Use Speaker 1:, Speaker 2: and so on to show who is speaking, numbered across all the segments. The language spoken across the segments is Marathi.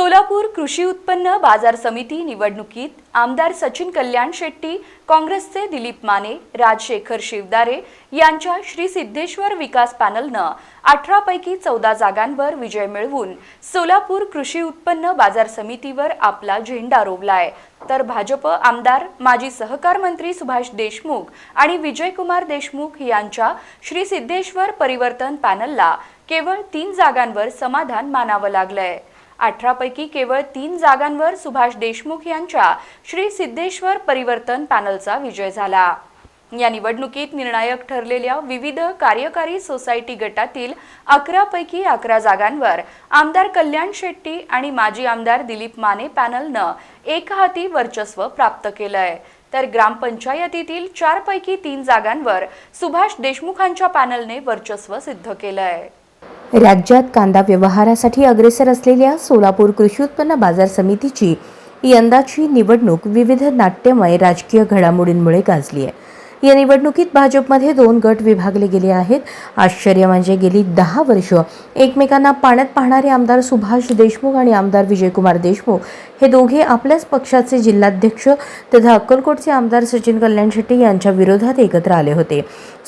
Speaker 1: सोलापूर कृषी उत्पन्न बाजार समिती निवडणुकीत आमदार सचिन कल्याण शेट्टी काँग्रेसचे दिलीप माने राजशेखर शिवदारे यांच्या श्री सिद्धेश्वर विकास पॅनलनं अठरापैकी चौदा जागांवर विजय मिळवून सोलापूर कृषी उत्पन्न बाजार समितीवर आपला झेंडा रोवलाय. तर भाजप आमदार माजी सहकार मंत्री सुभाष देशमुख आणि विजयकुमार देशमुख यांच्या श्री सिद्धेश्वर परिवर्तन पॅनलला केवळ तीन जागांवर समाधान मानावं लागलंय. अठरापैकी केवळ तीन जागांवर सुभाष देशमुख यांच्या श्री सिद्धेश्वर परिवर्तन पॅनलचा विजय झाला. या निवडणुकीत निर्णायक ठरलेल्या विविध कार्यकारी सोसायटी गटातील अकरापैकी अकरा जागांवर आमदार कल्याण शेट्टी आणि माजी आमदार दिलीप माने पॅनलनं एकहाती वर्चस्व प्राप्त केलंय. तर ग्रामपंचायतीतील चारपैकी तीन जागांवर सुभाष देशमुखांच्या पॅनलने वर्चस्व सिद्ध केलंय.
Speaker 2: राज्यात कांदा व्यवहारासाठी अग्रेसर असलेल्या सोलापूर कृषी उत्पन्न बाजार समितीची यंदाची निवडणूक विविध नाट्यमय राजकीय घडामोडींमुळे गाजली आहे. या निवडणुकीत भाजपमध्ये दोन गट विभागले गेले आहेत. आश्चर्य म्हणजे गेली दहा वर्ष एकमेकांना पाण्यात पाहणारे आमदार सुभाष देशमुख आणि आमदार विजयकुमार देशमुख हे दोघे आपल्याच पक्षाचे जिल्हाध्यक्ष. तथा अक्कलकोटचे आमदार सचिन कल्याण शेट्टी यांच्या विरोधात एकत्र आले होते.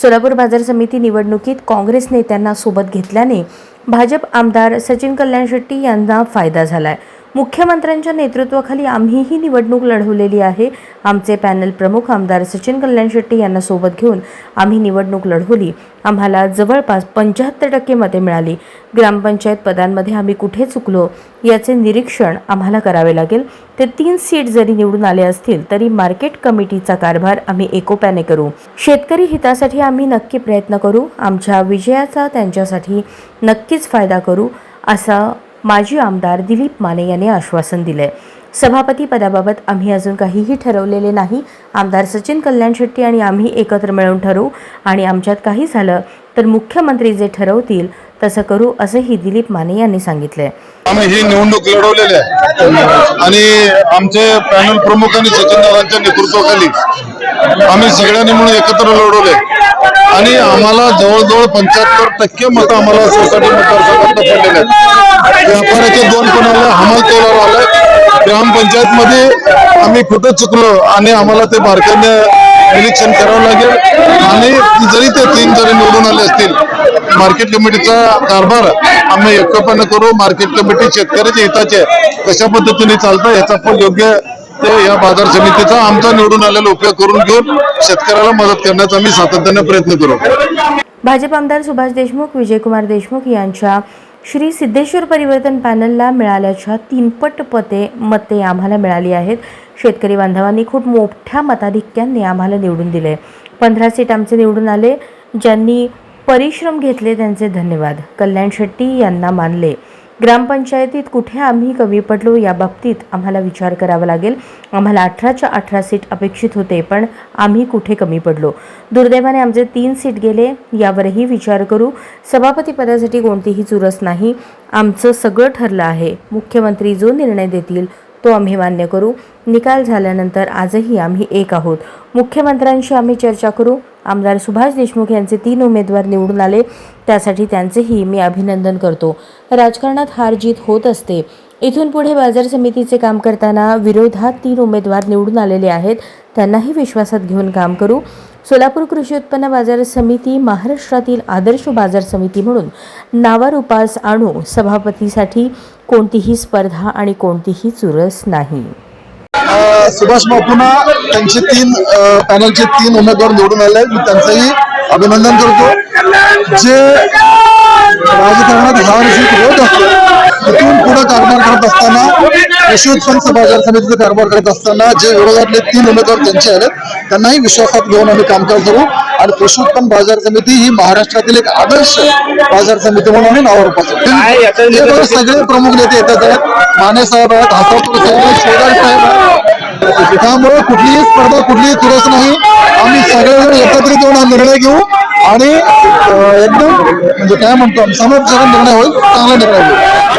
Speaker 2: सोलापूर बाजार समिती निवडणुकीत काँग्रेस नेत्यांना सोबत घेतल्याने भाजप आमदार सचिन कल्याण शेट्टी यांना फायदा झाला आहे मुख्यमंत्र्यांच्या नेतृत्वाखाली आम्ही ही निवडणूक लढवलेली आहे. आमचे पॅनल प्रमुख आमदार सचिन कल्याण शेट्टी यांना सोबत घेऊन आम्ही निवडणूक लढवली. आम्हाला जवळपास पंच्याहत्तर टक्के मते मिळाली. ग्रामपंचायत पदांमध्ये आम्ही कुठे चुकलो याचे निरीक्षण आम्हाला करावे लागेल. ते तीन सीट जरी निवडून आले असतील तरी मार्केट कमिटीचा कारभार आम्ही एकोप्याने करू. शेतकरी हितासाठी आम्ही नक्की प्रयत्न करू. आमच्या विजयाचा त्यांच्यासाठी नक्कीच फायदा करू असा माजी आमदार दिलीप माने यांनी आश्वासन दिलंय. सभापती पदाबाबत आम्ही अजून काहीही ठरवलेले नाही. आमदार सचिन कल्याण शेट्टी आणि आम्ही एकत्र मिळून ठरवू आणि आमच्यात काही झालं तर मुख्यमंत्री जे ठरवतील तसं करू असंही दिलीप माने यांनी सांगितलंय.
Speaker 3: आम्ही ही निवडणूक लढवलेली आहे. आणि आमचे पॅनल प्रमुख आणि सचिनदारांच्या नेतृत्वाखाली आम्ही सगळ्यांनी म्हणून एकत्र लढवले. आणि आम्हाला जवळजवळ पंच्याहत्तर टक्के मतं आम्हाला सोसायटी मतदारसंघात पडलेले आहेत. व्यापाऱ्याचे दोन कोणाला हमाल तोलावर आलं ग्रामपंचायतमध्ये आम्ही कुठं चुकलो आणि आम्हाला ते बारकाईने निरीक्षण करावं लागेल. आणि जरी ते तीन जरी निवडून आले असतील मार्केट कमिटीचा कारभार आम्ही एकपणे करू. मार्केट कमिटी शेतकऱ्याच्या हिताचे कशा पद्धतीने चालतं याचा पण योग्य ते या बाजार समितीचा आमचा निवडून आलेला उपयोग करून घेऊन शेतकऱ्याला मदत करण्याचा आम्ही सातत्याने प्रयत्न करू.
Speaker 2: भाजप आमदार सुभाष देशमुख विजयकुमार देशमुख यांच्या श्री सिद्धेश्वर परिवर्तन पॅनलला मिळाल्याच्या तीनपट पते मते आम्हाला मिळाली आहेत. शेतकरी बांधवांनी खूप मोठ्या मताधिक्यांनी आम्हाला निवडून दिले. पंधरा सीट आमचे निवडून आले. ज्यांनी परिश्रम घेतले त्यांचे धन्यवाद. कल्याण शेट्टी यांना मानले. ग्रामपंचायतीत कुठे आम्ही कमी पडलो या बाबतीत आम्हाला विचार करावा लागेल. आम्हाला अठराच्या अठरा सीट अपेक्षित होते पण आम्ही कुठे कमी पडलो? दुर्दैवाने आमचे तीन सीट गेले यावरही विचार करू. सभापती पदासाठी कोणतीही चुरस नाही. आमचं सगळं ठरलं आहे. मुख्यमंत्री जो निर्णय देतील तो आम्ही मान्य करू. निकाल झाल्यानंतर आजही आम्ही एक आहोत. मुख्यमंत्र्यांशी आम्ही चर्चा करू. आमदार सुभाष देशमुख यांचे तीन उमेदवार निवडून आले. त्यासाठी त्यांचेही मी अभिनंदन करतो. राजकारणात हार जीत होत असते. इथून पुढे बाजार समितीचे काम करताना विरोधात तीन उमेदवार निवडून आलेले आहेत. त्यांनाही विश्वासात घेऊन काम करू. सोलापूर कृषी उत्पन्न बाजार समिती महाराष्ट्रातील आदर्श बाजार समिती म्हणून नावारूपास आणू सभापतीसाठी कोणतीही स्पर्धा आणि कोणतीही चुरस नाही.
Speaker 3: सुभाष बापूंना त्यांचे तीन पॅनलचे तीन उमेदवार निवडून आले आहेत. मी अभिनंदन करतो. जे राजकारणात वर्षी विरोध असतो तिथून पुढे कारभार करत असताना कृषी उत्पन्न बाजार समितीचा कारभार करत असताना जे विरोधातले तीन उमेदवार त्यांचे आले त्यांनाही विश्वासात घेऊन आम्ही कामकाज करू आणि कृषी उत्पन्न बाजार समिती ही महाराष्ट्रातील एक आदर्श बाजार समिती म्हणून आम्ही नावावर सगळे प्रमुख नेते येतात. आहेत माने साहेब आहेत हासापूर साहेब आहेत शेजार साहेब आहेत. त्यामुळे कुठलीही स्पर्धा कुठलीही तुरस नाही. आम्ही सगळेजण एकत्रित येऊन हा निर्णय घेऊ आणि एकदम म्हणजे काय म्हणतो समोर निर्णय होईल चांगला निर्णय घेऊ